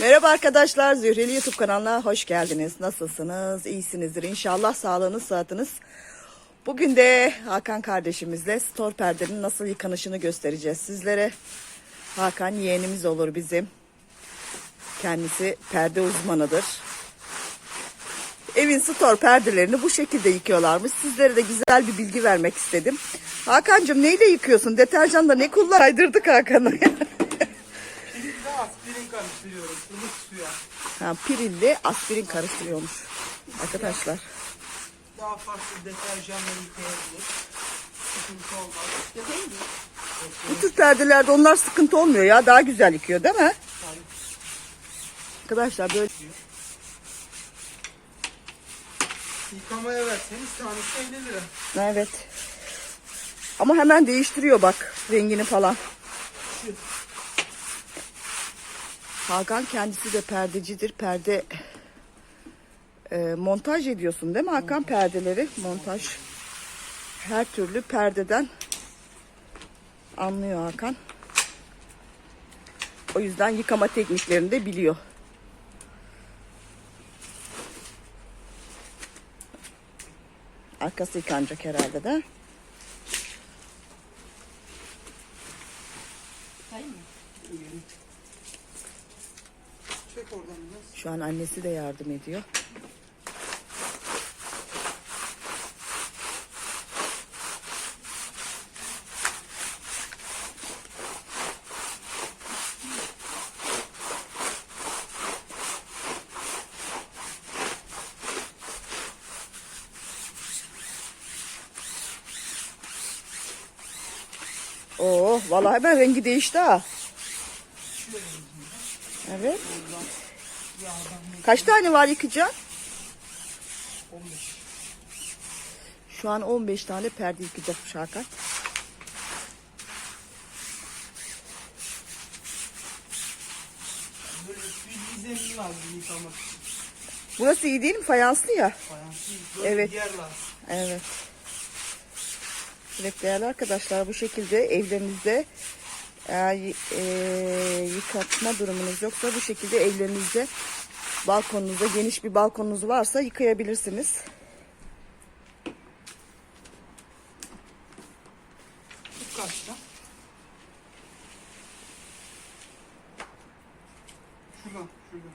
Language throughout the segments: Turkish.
Merhaba arkadaşlar, Zühreli YouTube kanalına hoş geldiniz. Nasılsınız? İyisinizdir inşallah. Sağlığınız, sıhhatiniz. Bugün de Hakan kardeşimizle store perdenin nasıl yıkanışını göstereceğiz sizlere. Hakan yeğenimiz olur bizim. Kendisi perde uzmanıdır. Evin store perdelerini bu şekilde yıkıyorlarmış. Sizlere de güzel bir bilgi vermek istedim. Hakan'cığım neyle yıkıyorsun? Deterjanla ne kullan? Kaydırdık Hakan'ı. Pirinçle aspirin karıştırıyoruz ılık suya. Ha, pirilli aspirin karıştırıyormuş. Arkadaşlar. Daha farklı deterjanla yıkayabilir. Sıkıntı olmaz. Bu tür perdelerde onlar sıkıntı olmuyor ya. Daha güzel yıkıyor değil mi? Arkadaşlar böyle Yıkamaya verseniz tanesi 50 lira. evet. Ama hemen değiştiriyor bak rengini falan. Şu. Hakan kendisi de perdecidir. Perde e, montaj ediyorsun değil mi Hakan perdeleri? Montaj. Her türlü perdeden anlıyor Hakan. O yüzden yıkama tekniklerini de biliyor. Arkası yıkanacak herhalde de. Şu an annesi de yardım ediyor. Oo, vallahi hemen rengi değişti ha. Evet. Kaç tane var yıkayacak? 15. Şu an 15 tane perde yıkayacakmış Hakan. Böyle bir zemin lazım yıkamak için. Burası iyi değil mi? Fayanslı ya. Fayanslı Evet. Evet. Evet değerli arkadaşlar bu şekilde evlerinizde eğer eee, yıkatma durumunuz yoksa bu şekilde evlerinizde balkonunuzda geniş bir balkonunuz varsa yıkayabilirsiniz. Bu kaçta? Şuradan, şuradan.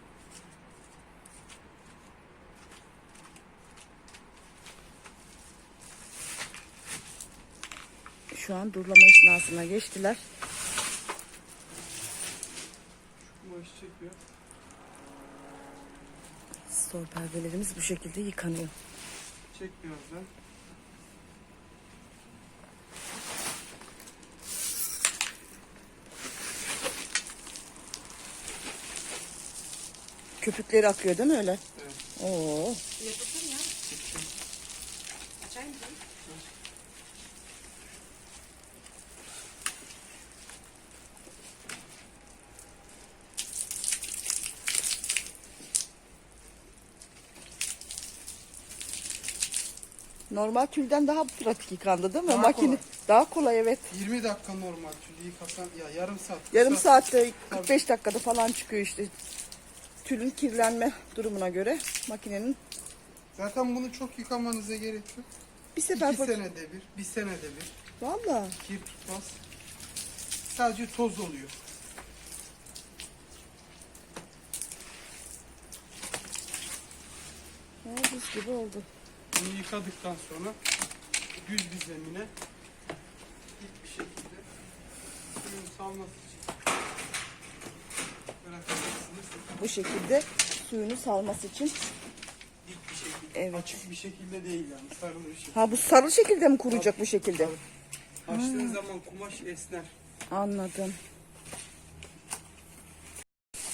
Şu an durulama esnasına geçtiler. Perdelerimiz bu şekilde yıkanıyor. Çek biraz da. Köpükleri akıyor değil mi öyle? Evet. Oo. Normal tülden daha pratik yıkandı değil mi? Daha Makine kolay. daha kolay evet. 20 dakika normal tülü yıkasan ya yarım saat. Yarım saat. saatte 45 dakikada falan çıkıyor işte. Tülün kirlenme durumuna göre makinenin Zaten bunu çok yıkamanıza gerek yok. bir sefer İki senede bir, bir senede bir. Valla Kir tutmaz. Sadece toz oluyor. Ha, buz gibi oldu. Bunu yıkadıktan sonra düz bir zemine dik bir şekilde suyun salması için bırakabilirsiniz. Bu şekilde suyunu salması için. Dik bir şekilde. Evet. Açık bir şekilde değil yani. Sarılı bir şekilde. Ha bu sarı şekilde mi kuruyacak bu şekilde? Açtığın zaman kumaş esner. Anladım.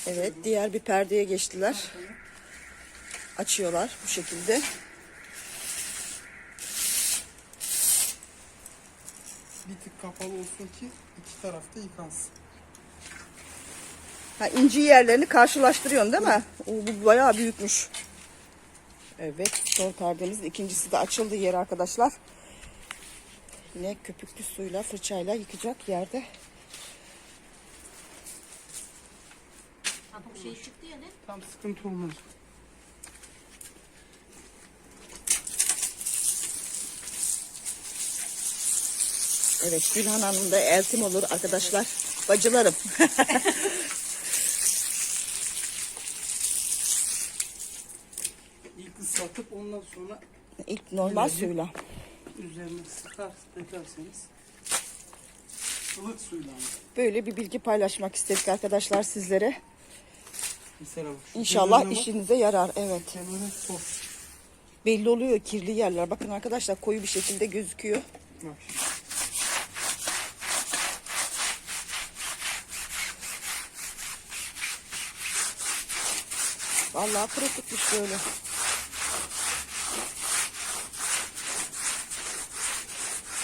Evet diğer bir perdeye geçtiler. Açıyorlar bu şekilde. Bir tık kapalı olsun ki iki tarafta yıkansın. Ha inci yerlerini karşılaştırıyorsun değil mi? Oo, bu bayağı büyükmüş. Evet sol perdemiz ikincisi de açıldı yer arkadaşlar. Yine köpüklü suyla fırçayla yıkacak yerde. Kabuk şey çıktı ya ne? Tam sıkıntı olmaz. Evet Gülhan Hanım da eltim olur arkadaşlar. Bacılarım. İlk ıslatıp ondan sonra İlk normal suyla. üzerine sıkar dökerseniz ılık suyla ama. Böyle bir bilgi paylaşmak istedik arkadaşlar sizlere. Mesela bak, şu İnşallah kenarına bak, işinize yarar. Evet. Kenarı. Belli oluyor kirli yerler. Bakın arkadaşlar koyu bir şekilde gözüküyor. Bak şimdi. Vallahi tutmuş böyle.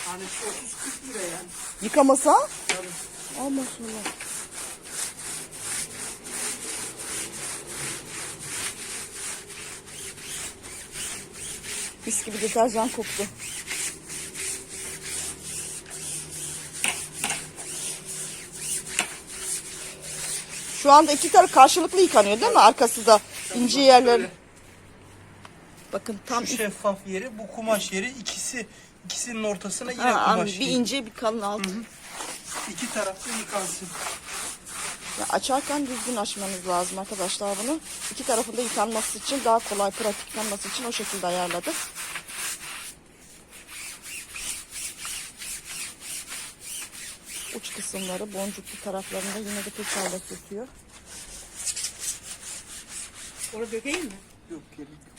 Hani 30-40 lira yani. Yıkamasa? Tabii. Al maşallah. Mis gibi deterjan koktu. Şu anda iki taraf karşılıklı yıkanıyor değil mi? Arkası da ince yerler. Bakın tam Şu şeffaf yeri, bu kumaş yeri ikisi ikisinin ortasına yine Ha, kumaş bir yeri. ince bir kalın alt. İki tarafta yıkansın. Ya açarken düzgün açmanız lazım arkadaşlar bunu. İki tarafında yıkanması için daha kolay pratik yıkanması için o şekilde ayarladık. Uç kısımları boncuklu taraflarında yine de peçalle sürtüyor. Onu dökeyim mi? Yok gerek.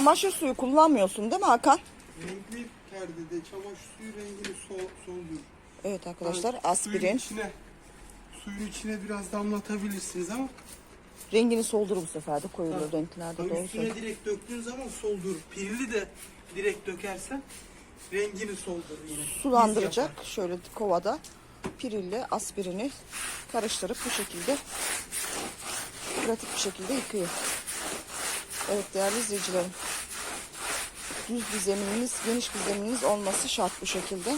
Çamaşır suyu kullanmıyorsun değil mi Hakan? Renkli perdede çamaşır suyu rengini sol, soldurur. Evet arkadaşlar Yani Suyun aspirin. içine, suyun içine biraz damlatabilirsiniz ama Rengini soldurur bu sefer de koyuluyor Ha. renklerde doğru üstüne söylüyorsun. direkt döktüğün zaman soldurur. Pirli de direkt dökersen rengini soldurur yine. Sulandıracak şöyle kovada pirille aspirini karıştırıp bu şekilde pratik bir şekilde yıkıyor. Evet değerli izleyicilerim. Düz bir zemininiz, geniş bir zemininiz olması şart bu şekilde.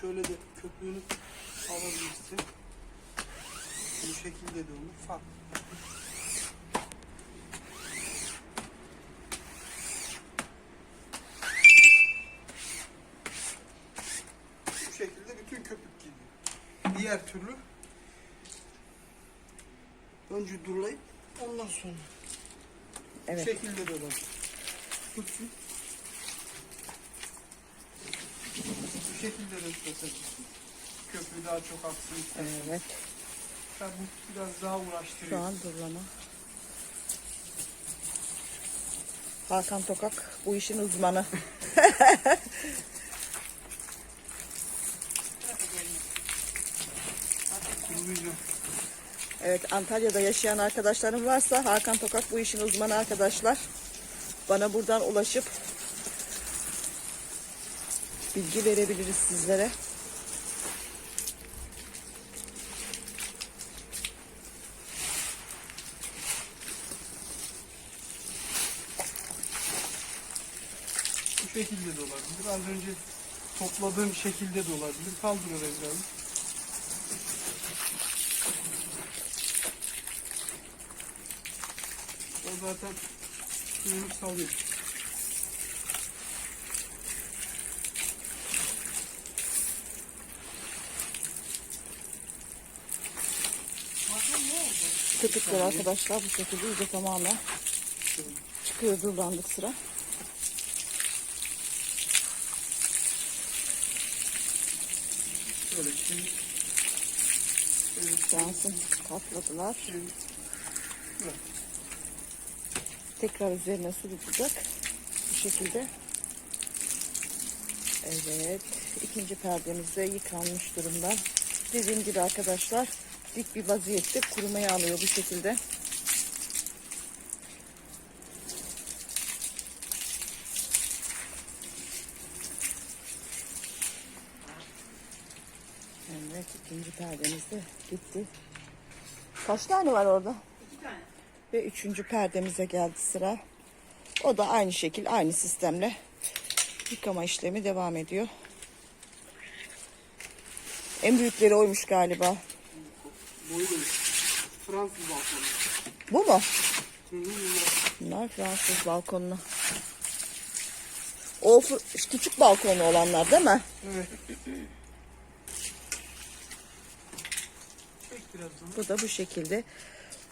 Şöyle de köpüğünü alabilirsin. Bu şekilde de olur. Farklı. Bu şekilde bütün köpük gidiyor. Diğer türlü önce durulayıp ondan sonra Evet. bu şekilde de olur. Tutsun. Bu şekilde de tutabilirsin. Köpüğü daha çok aksın. Evet. Tabii bu biraz daha uğraştırıyor. Şu an durulama. Hakan Tokak bu işin uzmanı. Evet Antalya'da yaşayan arkadaşlarım varsa Hakan Tokak bu işin uzmanı arkadaşlar. Bana buradan ulaşıp bilgi verebiliriz sizlere. şekilde de olabilir. Az önce topladığım şekilde de olabilir. Kaldır orayı biraz. O zaten suyunu salıyor. Köpükler arkadaşlar bu şekilde iyice tamamen çıkıyor durlandık sıra. Şöyle çevir. Yansın katladılar. Çevir. Tekrar üzerine su tutacak. Bu şekilde. Evet. ikinci perdemiz de yıkanmış durumda. Dediğim gibi arkadaşlar dik bir vaziyette kurumaya alıyor bu şekilde. De gitti. Kaç tane var orada? İki tane. Ve üçüncü perdemize geldi sıra. O da aynı şekil, aynı sistemle yıkama işlemi devam ediyor. En büyükleri oymuş galiba. Boyu da Fransız balkonu. Bu mu? Bunlar Fransız balkonlu. O küçük balkonlu olanlar değil mi? Evet. Bu da bu şekilde.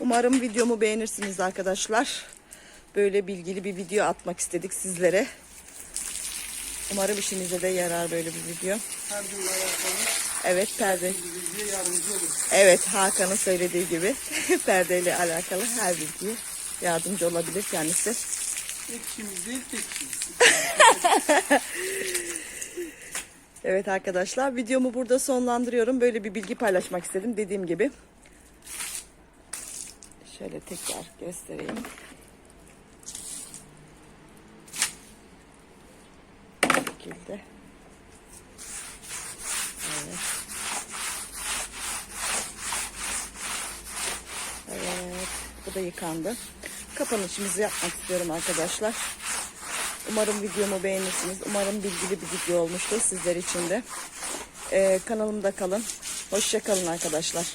Umarım videomu beğenirsiniz arkadaşlar. Böyle bilgili bir video atmak istedik sizlere. Umarım işinize de yarar böyle bir video. Her gün alakalı Evet perde. Evet Hakan'ın söylediği gibi perdeyle alakalı her bilgiye yardımcı olabilir kendisi. Ekşimiz değil tekşimiz. Evet arkadaşlar videomu burada sonlandırıyorum. Böyle bir bilgi paylaşmak istedim dediğim gibi. Şöyle tekrar göstereyim. Bu şekilde. Evet. Evet. Bu da yıkandı. Kapanışımızı yapmak istiyorum arkadaşlar. Umarım videomu beğenirsiniz. Umarım bilgili bir video olmuştur sizler için de. Ee, kanalımda kalın. Hoşça kalın arkadaşlar.